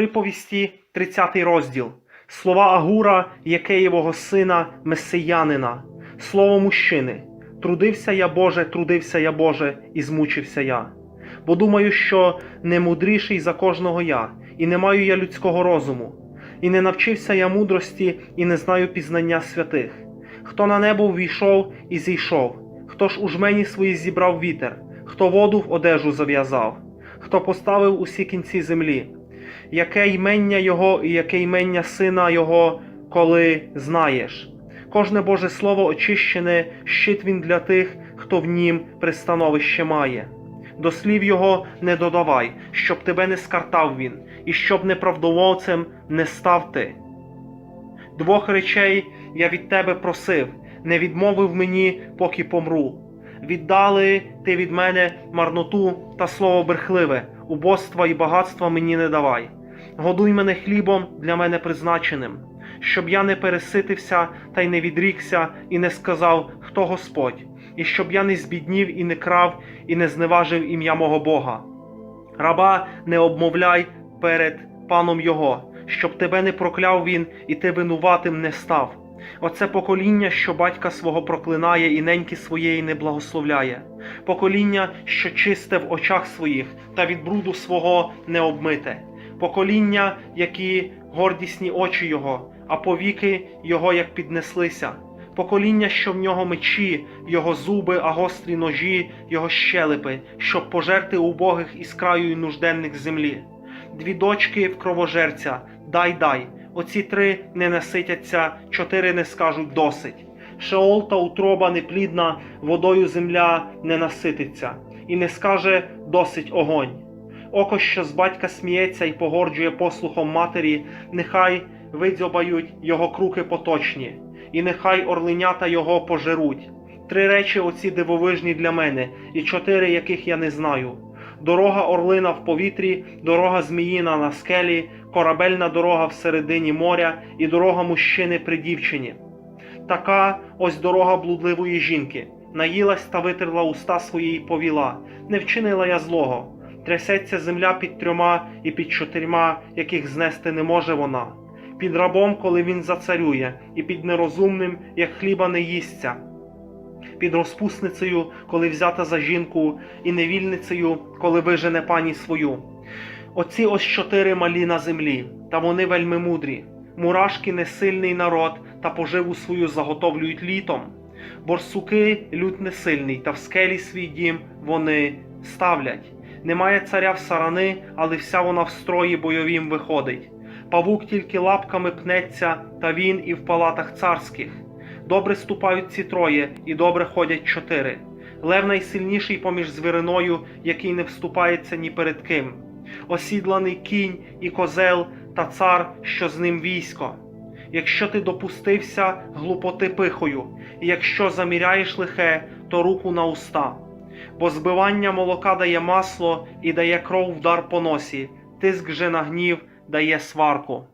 Приповісті, 30 розділ. Слова Агура, Якеєвого сина, Месиянина. Слово мужчини. Трудився я, Боже, трудився я, Боже, і змучився я. Бо думаю, що не мудріший за кожного я, і не маю я людського розуму, і не навчився я мудрості, і не знаю пізнання святих. Хто на небо ввійшов і зійшов, хто ж у жмені свої зібрав вітер, хто воду в одежу зав'язав, хто поставив усі кінці землі, яке ймення його і яке ймення сина його, коли знаєш. Кожне Боже Слово очищене, щит він для тих, хто в нім пристановище має. До слів його не додавай, щоб тебе не скартав він, і щоб неправдоволцем не став ти. Двох речей я від тебе просив, не відмовив мені, поки помру. Віддали ти від мене марноту та слово брехливе, убоства і багатства мені не давай. Годуй мене хлібом для мене призначеним, щоб я не переситився та й не відрікся, і не сказав, хто Господь, і щоб я не збіднів і не крав, і не зневажив ім'я мого Бога. Раба не обмовляй перед паном його, щоб тебе не прокляв він, і ти винуватим не став. Оце покоління, що батька свого проклинає і неньки своєї не благословляє, покоління, що чисте в очах своїх та від бруду свого не обмите, покоління, які гордісні очі його, а повіки його як піднеслися, покоління, що в нього мечі, його зуби, а гострі ножі, його щелепи, щоб пожерти убогих із краю й нужденних землі. Дві дочки в кровожерця, дай дай. Оці три не наситяться, чотири не скажуть досить. Шеол та утроба неплідна, водою земля не насититься, і не скаже досить огонь. Око, що з батька сміється і погорджує послухом матері, нехай видзьобають його круки поточні, і нехай орленята його пожеруть. Три речі оці дивовижні для мене, і чотири, яких я не знаю. Дорога орлина в повітрі, дорога зміїна на скелі, корабельна дорога всередині моря і дорога мужчини при дівчині. Така ось дорога блудливої жінки. Наїлась та витерла уста свої й повіла. Не вчинила я злого. Трясеться земля під трьома і під чотирма, яких знести не може вона. Під рабом, коли він зацарює, і під нерозумним, як хліба не їсться під розпусницею, коли взята за жінку, і невільницею, коли вижене пані свою. Оці ось чотири малі на землі, та вони вельми мудрі. Мурашки несильний народ, та поживу свою заготовлюють літом. Борсуки люд несильний, та в скелі свій дім вони ставлять. Немає царя в сарани, але вся вона в строї бойовім виходить. Павук тільки лапками пнеться, та він і в палатах царських. Добре ступають ці троє, і добре ходять чотири. Лев найсильніший поміж звіриною, який не вступається ні перед ким. Осідланий кінь і козел та цар, що з ним військо. Якщо ти допустився глупоти пихою, і якщо заміряєш лихе, то руку на уста. Бо збивання молока дає масло і дає кров вдар по носі, тиск же на гнів дає сварку.